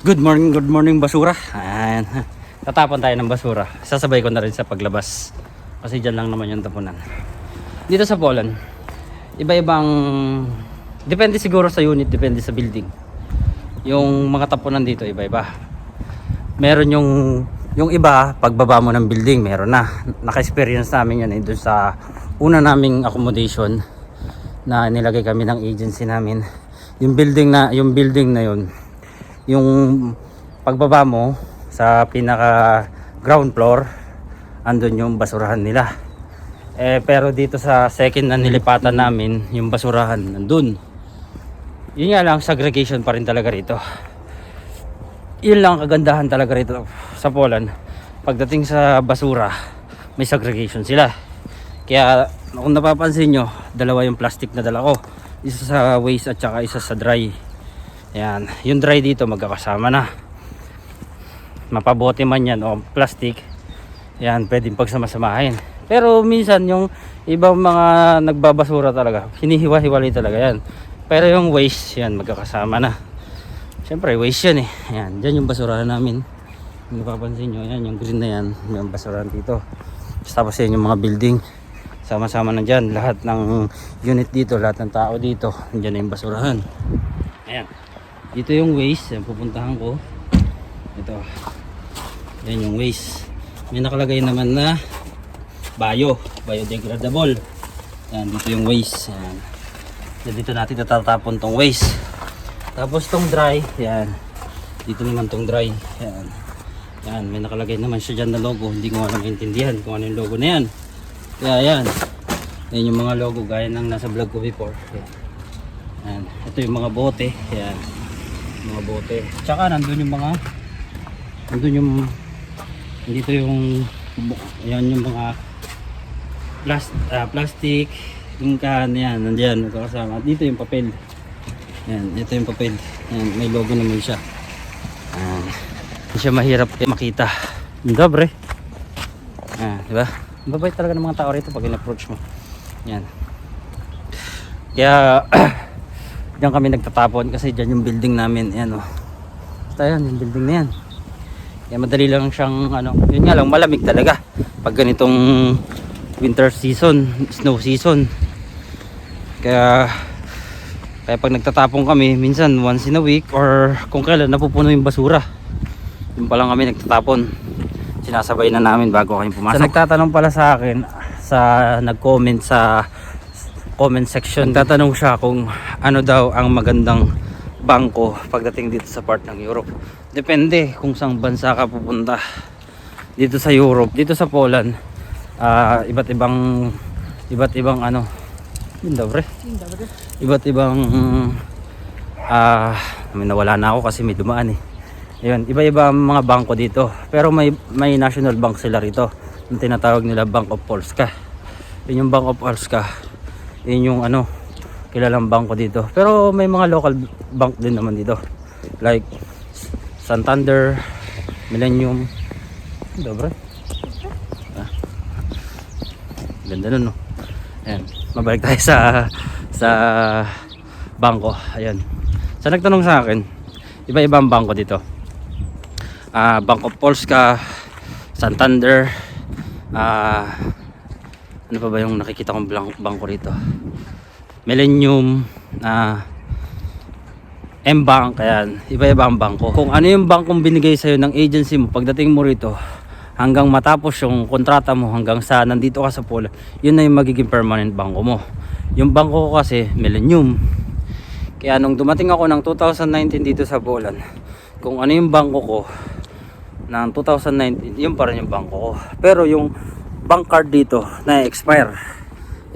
Good morning, good morning basura. Ayan. Tatapon tayo ng basura. Sasabay ko na rin sa paglabas. Kasi dyan lang naman yung tapunan. Dito sa Poland, iba-ibang... Depende siguro sa unit, depende sa building. Yung mga tapunan dito, iba-iba. Meron yung... Yung iba, pagbaba mo ng building, meron na. Naka-experience namin yan eh, sa una naming accommodation na nilagay kami ng agency namin. Yung building na, yung building na yun, yung pagbaba mo sa pinaka ground floor andun yung basurahan nila. Eh pero dito sa second na nilipatan namin yung basurahan nandun. Yun nga lang segregation pa rin talaga rito. Yun lang ang kagandahan talaga rito sa Poland. Pagdating sa basura may segregation sila. Kaya kung napapansin nyo dalawa yung plastic na dala ko. Isa sa waste at saka isa sa dry yan, yung dry dito magkakasama na. Mapabote man yan o plastic, yan pwedeng pagsamasamahin. Pero minsan yung ibang mga nagbabasura talaga, hinihiwa-hiwalay talaga yan. Pero yung waste, yan magkakasama na. Siyempre, waste yan eh. Yan, dyan yung basurahan namin. Kung napapansin nyo, yan yung green na yan, yung basurahan dito. Tapos yan yung mga building. Sama-sama na dyan. Lahat ng unit dito, lahat ng tao dito, dyan na yung basurahan. Ayan. Dito yung waste, yan pupuntahan ko. Ito. Yan yung waste. May nakalagay naman na bio, biodegradable. Yan, dito yung waste. Yan. Yan, dito natin tatatapon tong waste. Tapos tong dry, yan. Dito naman tong dry. Yan. Yan, may nakalagay naman siya dyan na logo. Hindi ko alam maintindihan kung ano yung logo na yan. Kaya yan. Yan yung mga logo gaya ng nasa vlog ko before. Yan. Yan. Ito yung mga bote. Yan mga bote. Tsaka nandun yung mga nandun yung dito yung yan yung mga plas, ah, plastic yung kan yan nandiyan magkakasama dito yung papel. Yan ito yung papel. Yan may logo naman siya. Hindi siya mahirap makita. Yung dobre. Ah, di ba? Mabait talaga ng mga tao rito pag in-approach mo. Yan kaya Diyan kami nagtatapon kasi diyan yung building namin. Ayan oh. Basta yan, yung building na yan. Kaya madali lang siyang ano, yun nga lang malamig talaga. Pag ganitong winter season, snow season. Kaya kaya pag nagtatapon kami, minsan once in a week or kung kailan napupuno yung basura. Yun pa lang kami nagtatapon. Sinasabay na namin bago kami pumasok. Sa nagtatanong pala sa akin, sa nag-comment sa comment section. Tatanong siya kung ano daw ang magandang bangko pagdating dito sa part ng Europe. Depende kung saan bansa ka pupunta. Dito sa Europe dito sa Poland ah, iba't ibang iba't ibang ano. Yun daw pre iba't ibang ah may nawala na ako kasi may dumaan eh. Yun iba-iba ang mga bangko dito. Pero may may national bank sila rito. Yung tinatawag nila Bank of Polska. Yun yung Bank of Polska yun yung ano kilalang bangko dito. Pero may mga local bank din naman dito. Like Santander Millennium. Dobre ah. ganda nun no? Ayan. Mabalik tayo sa sa bangko. Ayan. Sa nagtanong sa akin iba iba ang bangko dito. Ah Bank of Polska Santander ah ano pa ba yung nakikita kong bangko rito? Millennium na M-Bank ayan. Iba-iba ang bangko. Kung ano yung bangkong binigay sa'yo ng agency mo pagdating mo rito hanggang matapos yung kontrata mo hanggang sa nandito ka sa pola yun na yung magiging permanent bangko mo. Yung bangko ko kasi Millennium. Kaya nung dumating ako ng 2019 dito sa Poland kung ano yung bangko ko ng 2019 yun pa rin yung bangko ko. Pero yung bank card dito na expire.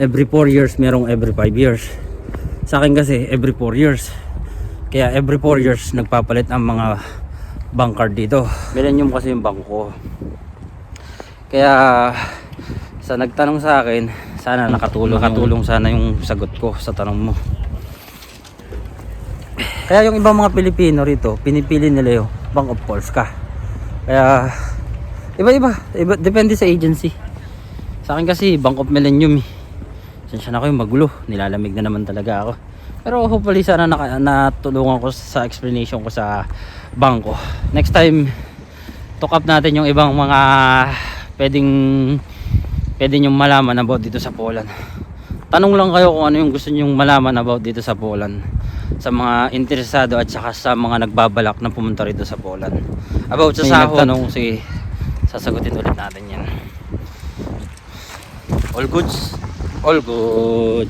Every 4 years merong every 5 years. Sa akin kasi every 4 years. Kaya every 4 years nagpapalit ang mga bank card dito. Millennium kasi yung bangko ko. Kaya sa nagtanong sa akin sana nakatulong nakatulong sana yung sagot ko sa tanong mo. Kaya yung ibang mga Pilipino rito pinipili nila yung Bank of Polska kaya iba-iba. Iba, depende sa agency sa akin kasi Bank of Millennium eh. Sensya na kayo magulo. Nilalamig na naman talaga ako. Pero hopefully sana naka, natulungan ko sa explanation ko sa bangko. Next time, talk up natin yung ibang mga pwedeng pwede nyo malaman about dito sa Poland. Tanong lang kayo kung ano yung gusto nyong malaman about dito sa Poland. Sa mga interesado at saka sa mga nagbabalak na pumunta rito sa Poland. About sa May sahod. nagtanong, sige, sasagutin ulit natin yan. 얼굴 얼굴.